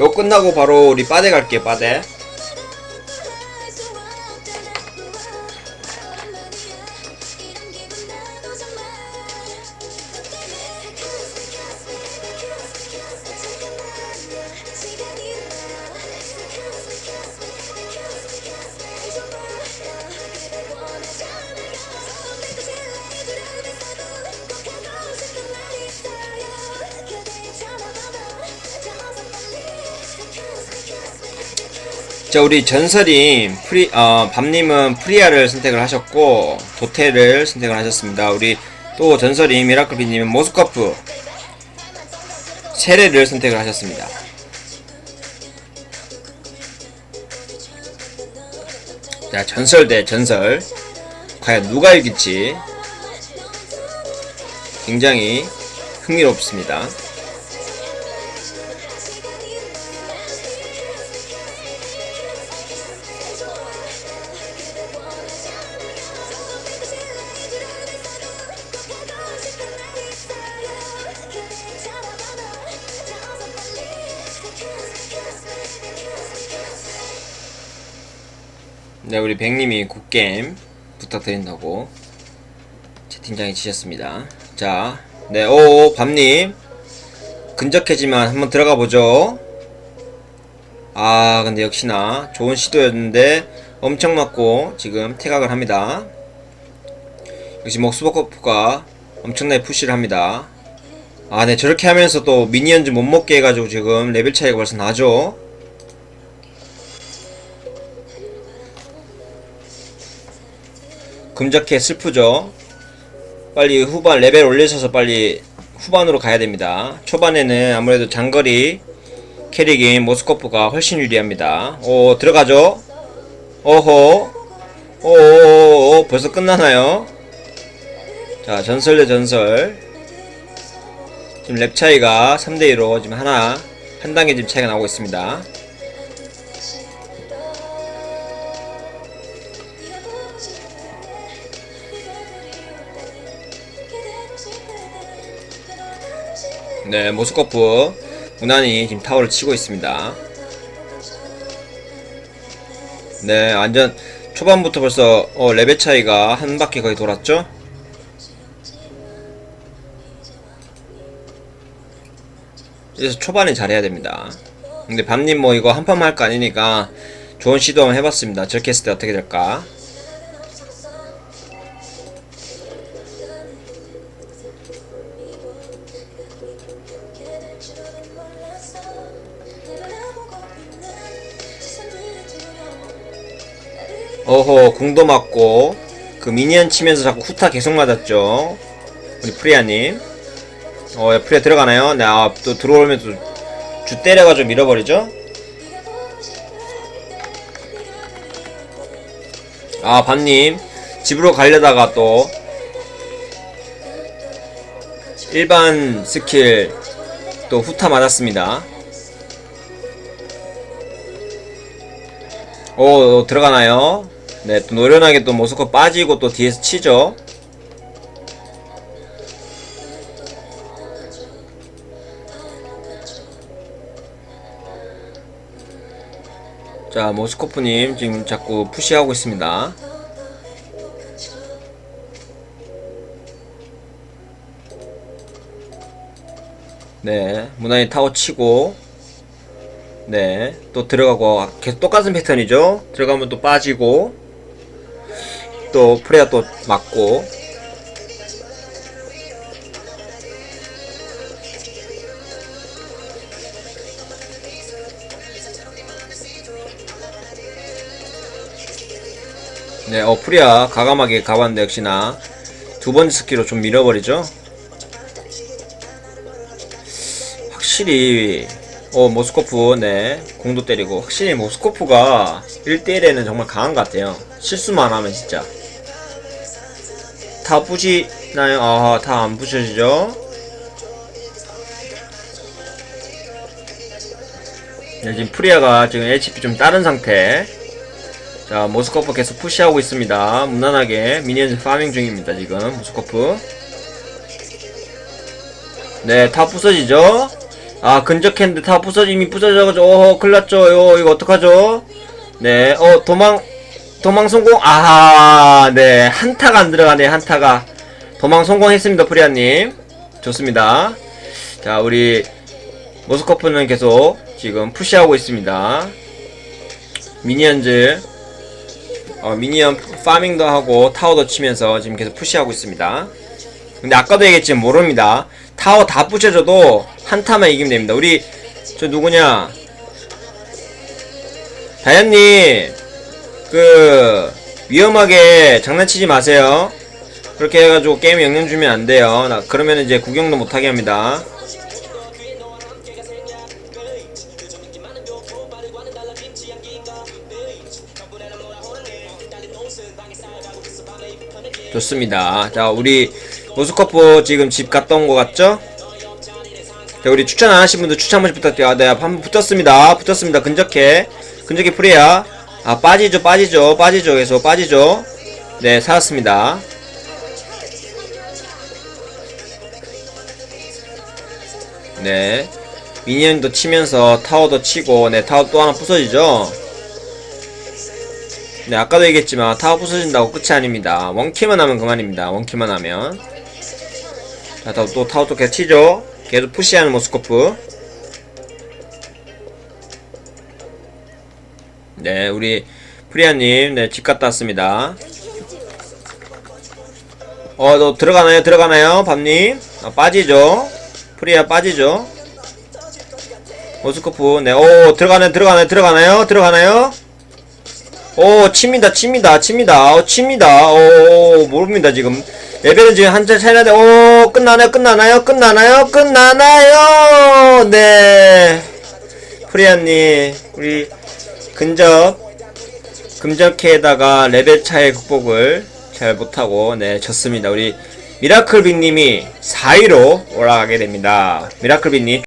이거 끝나고 바로 우리 빠데 갈게요 빠데 자 우리 전설님 프리 어 밤님은 프리아를 선택을 하셨고 도테를 선택을 하셨습니다. 우리 또 전설님 미라클비님은 모스커프 세례를 선택을 하셨습니다. 자 전설 대 전설. 과연 누가 이길지 굉장히 흥미롭습니다 네, 우리 백님이 굿게임 부탁드린다고 채팅창에 치셨습니다. 자, 네, 오, 밤님. 근적해지만 한번 들어가 보죠. 아, 근데 역시나 좋은 시도였는데 엄청 맞고 지금 태각을 합니다. 역시 목수버커프가 엄청나게 푸시를 합니다. 아, 네, 저렇게 하면서 또 미니언즈 못 먹게 해가지고 지금 레벨 차이가 벌써 나죠. 금적해 슬프죠. 빨리 후반 레벨 올리셔서 빨리 후반으로 가야 됩니다. 초반에는 아무래도 장거리 캐릭인 모스코프가 훨씬 유리합니다. 오 들어가죠. 오호 오오오 벌써 끝나나요? 자 전설 대 전설 지금 랩 차이가 3대2로 지금 하나 한 단계 지금 차이가 나오고 있습니다. 네, 모스코프 무난히 지금 타워를 치고 있습니다. 네, 완전 초반부터 벌써 어, 레벨 차이가 한 바퀴 거의 돌았죠? 그래서 초반에 잘해야 됩니다. 근데 밤님 뭐 이거 한 판만 할 거 아니니까 좋은 시도 한번 해봤습니다. 저렇게 했을 때 어떻게 될까? 어허 궁도 맞고. 그 미니언 치면서 자꾸 후타 계속 맞았죠. 우리 프리아님. 어 야, 프리아 들어가나요? 네또 들어오면 또주 때려가지고 밀어버리죠? 아 반님. 집으로 가려다가 또 일반 스킬 또 후타 맞았습니다. 오 들어가나요? 네, 또 노련하게 또 모스코 빠지고 또 뒤에서 치죠. 자, 모스코프님 지금 자꾸 푸시하고 있습니다. 네, 무난히 타워 치고 네, 또 들어가고 계속 똑같은 패턴이죠. 들어가면 또 빠지고 또 프레아 또 맞고 네, 어 프리아 가감하게 가봤는데 역시나 두 번째 스킬로 좀 밀어버리죠. 확실히 어 모스코프 네 공도 때리고 확실히 모스코프가 1대1에는 정말 강한 것 같아요. 실수만 하면 진짜 다 부시나요? 아, 다 안 부셔지죠? 네, 지금 프리아가 지금 HP 좀 다른 상태. 자, 모스코프 계속 푸시하고 있습니다. 무난하게 미니언즈 파밍 중입니다, 지금. 모스코프. 네, 다 부서지죠? 아 근접했는데 다 부서지 이미 부서져가지고 어 큰일 났죠 요 이거 어떡하죠 네 어 도망 도망 성공. 아하 네 한타가 안 들어가네 한타가. 도망 성공했습니다 프리아님. 좋습니다. 자 우리 모스코프는 계속 지금 푸시하고 있습니다. 미니언즈. 어, 미니언 파밍도 하고 타워도 치면서 지금 계속 푸시하고 있습니다. 근데 아까도 얘기했지만 모릅니다. 타워 다 부셔져도 한타만 이기면 됩니다. 우리 저 누구냐? 다현님 그 위험하게 장난치지 마세요 그렇게 해가지고 게임 영향 주면 안 돼요 나 그러면 이제 구경도 못하게 합니다 좋습니다. 자, 우리 모스커프 지금 집 갔다 온 것 같죠? 자, 우리 추천 안 하신 분들 추천 한 번씩 부탁드려요. 아, 네, 한번 붙었습니다. 붙었습니다. 근접해. 근접해 프리야. 아, 빠지죠, 빠지죠, 빠지죠. 계속 빠지죠. 네, 살았습니다. 네. 미니언도 치면서 타워도 치고, 네, 타워 또 하나 부서지죠? 네, 아까도 얘기했지만 타워 부서진다고 끝이 아닙니다. 원키만 하면 그만입니다. 원키만 하면. 자, 또, 또 타워 또 계속 치죠? 계속 푸시하는 모스코프. 네, 우리 프리아님, 네, 집 갔다 왔습니다. 어, 너 들어가나요? 들어가나요? 밤님? 아, 빠지죠? 프리아 빠지죠? 모스코프, 네, 오, 들어가나요? 들어가나요? 들어가나요? 들어가나요? 오, 칩니다, 칩니다, 칩니다, 어, 칩니다, 오, 모릅니다, 지금. 레벨은 지금 한참 차이 나는데, 오, 끝나나요? 끝나나요? 끝나나요? 끝나나요? 네. 프리아님, 우리, 근접, 금접캐에다가 레벨 차이 극복을 잘 못하고, 네, 졌습니다. 우리, 미라클빅님이 4위로 올라가게 됩니다. 미라클빅님,